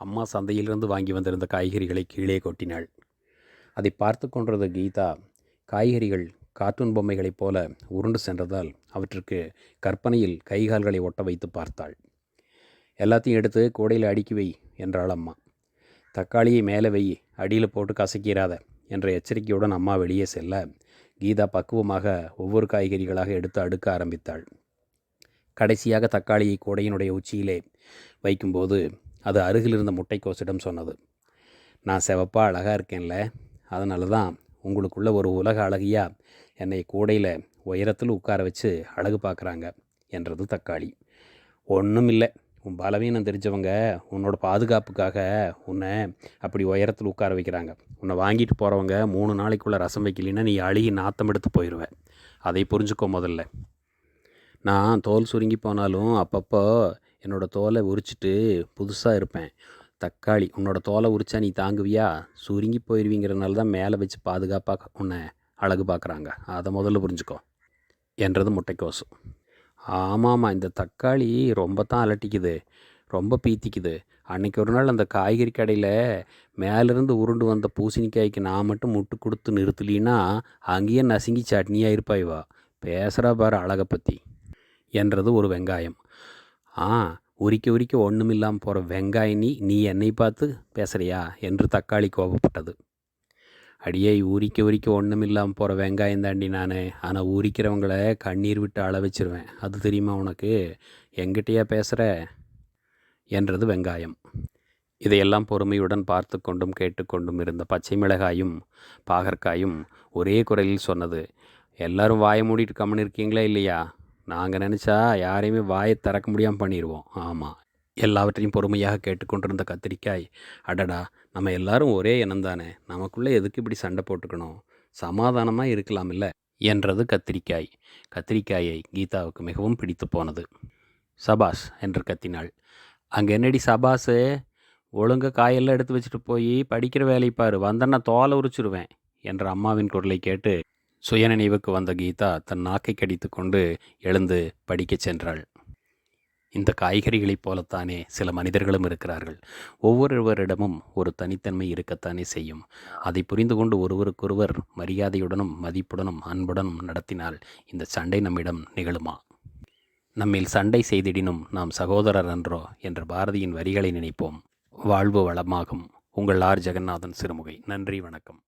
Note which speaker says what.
Speaker 1: அம்மா சந்தையிலிருந்து வாங்கி வந்திருந்த காய்கறிகளை கீழே கொட்டினாள். அதை பார்த்து கொண்டிருந்த கீதா காய்கறிகள் கார்ட்டூன் பொம்மைகளைப் போல உருண்டு சென்றதால் அவற்றுக்கு கற்பனையில் கைகால்களை ஒட்ட வைத்து பார்த்தாள். எல்லாத்தையும் எடுத்து கூடையில் அடுக்கி வை என்றாள் அம்மா. தக்காளியை மேலே வை அடியில் போட்டு கசக்கிறாத என்ற எச்சரிக்கையுடன் அம்மா வெளியே செல்ல கீதா பக்குவமாக ஒவ்வொரு காய்கறிகளாக எடுத்து அடுக்க ஆரம்பித்தாள். கடைசியாக தக்காளியை கூடையினுடைய உச்சியிலே வைக்கும்போது அது அருகில் இருந்த முட்டைக்கோசிடம் சொன்னது. நான் செவப்பாக அழகாக இருக்கேன்ல அதனால தான் உங்களுக்குள்ள ஒரு உலக அழகியாக என்னை கூடையில் உயரத்தில் உட்கார வச்சு அழகு பார்க்குறாங்க என்றது தக்காளி. ஒன்றும் இல்லை உன் பலவீனம் தெரிஞ்சவங்க உன்னோட பாதுகாப்புக்காக உன்னை அப்படி உயரத்தில் உட்கார வைக்கிறாங்க. உன்னை வாங்கிட்டு போகிறவங்க மூணு நாளைக்குள்ளே ரசம் வைக்கலைன்னா நீ அழுகி நாத்தம் எடுத்து போயிடுவேன் அதை புரிஞ்சுக்கோ முதல்ல. நான் தோல் சுருங்கி போனாலும் அப்பப்போ என்னோடய தோலை உரிச்சிட்டு புதுசாக இருப்பேன். தக்காளி உன்னோட தோலை உரிச்சா நீ தாங்குவியா? சுருங்கி போயிடுவீங்கிறனால தான் மேலே வச்சு பாதுகாப்பாக உன்னை அழகு பார்க்குறாங்க. அதை முதல்ல புரிஞ்சுக்கோ. என்றது முட்டைக்கோசு. ஆமாம்மா இந்த தக்காளி ரொம்ப தான் அலட்டிக்குது. ரொம்ப பீத்திக்குது. அன்றைக்கி ஒரு நாள் அந்த காய்கறி கடையில் மேலேருந்து உருண்டு வந்த பூசணிக்காய்க்கு நான் மட்டும் முட்டு கொடுத்து நிறுத்தலின்னா அங்கேயே நசுங்கி சட்னியாக இருப்பாய்வா? பேசுகிறா பாரு அழகை பற்றி என்றது ஒரு வெங்காயம். ஆ உரிக்க உரிக்க ஒன்றுமில்லாமல் போகிற வெங்காயம் நீ என்னை பார்த்து பேசுகிறியா என்று தக்காளி கோபப்பட்டது. அடியே உரிக்க உரிக்க ஒன்றுமில்லாமல் போகிற வெங்காயம் தாண்டி நான். ஆனால் உரிக்கிறவங்கள கண்ணீர் விட்டு அள வச்சிருவேன். அது தெரியுமா உனக்கு? எங்கிட்டயா பேசுகிற என்றது வெங்காயம். இதையெல்லாம் பொறுமையுடன் பார்த்து கொண்டும் கேட்டுக்கொண்டும் இருந்த பச்சை மிளகாயும் பாகற்காயும் ஒரே குரலில் சொன்னது. எல்லாரும் வாய மூடிட்டு கம்மன் இருக்கீங்களா இல்லையா? நாங்கள் நினச்சா யாரையுமே வாயை திறக்க முடியாமல் பண்ணிடுவோம் ஆமாம் எல்லாவற்றையும் பொறுமையாக கேட்டுக்கொண்டிருந்த கத்திரிக்காய் அடடா நம்ம எல்லாரும் ஒரே இனம் தானே? நமக்குள்ளே எதுக்கு இப்படி சண்டை போட்டுக்கணும்? சமாதானமாக இருக்கலாம் இல்லை என்றது கத்திரிக்காய். கத்திரிக்காயை கீதாவுக்கு மிகவும் பிடித்து போனது. சபாஸ் என்று கத்தினாள். அங்கே என்னடி சபாஸு ஒழுங்காக காயெல்லாம் எடுத்து வச்சுட்டு போய் படிக்கிற வேலையை பாரு. வந்தன்னா தோலை உரிச்சிருவேன் என்ற அம்மாவின் குரலை கேட்டு சுயநினைவுக்கு வந்த கீதா தன் நாக்கை கடித்து கொண்டு எழுந்து படிக்கச் சென்றாள். இந்த காய்கறிகளைப் போலத்தானே சில மனிதர்களும் இருக்கிறார்கள். ஒவ்வொருவரிடமும் ஒரு தனித்தன்மை இருக்கத்தானே செய்யும். அதை புரிந்து கொண்டு ஒருவருக்கொருவர் மரியாதையுடனும் மதிப்புடனும் அன்புடனும் நடத்தினால் இந்த சண்டை நம்மிடம் நிகழுமா? நம்மில் சண்டை செய்திடினும் நாம் சகோதரர் அன்றோ என்ற பாரதியின் வரிகளை நினைப்போம். வாழ்வு வளமாகும். உங்கள் ஆர். ஜெகநாதன் சிறுமுகை. நன்றி வணக்கம்.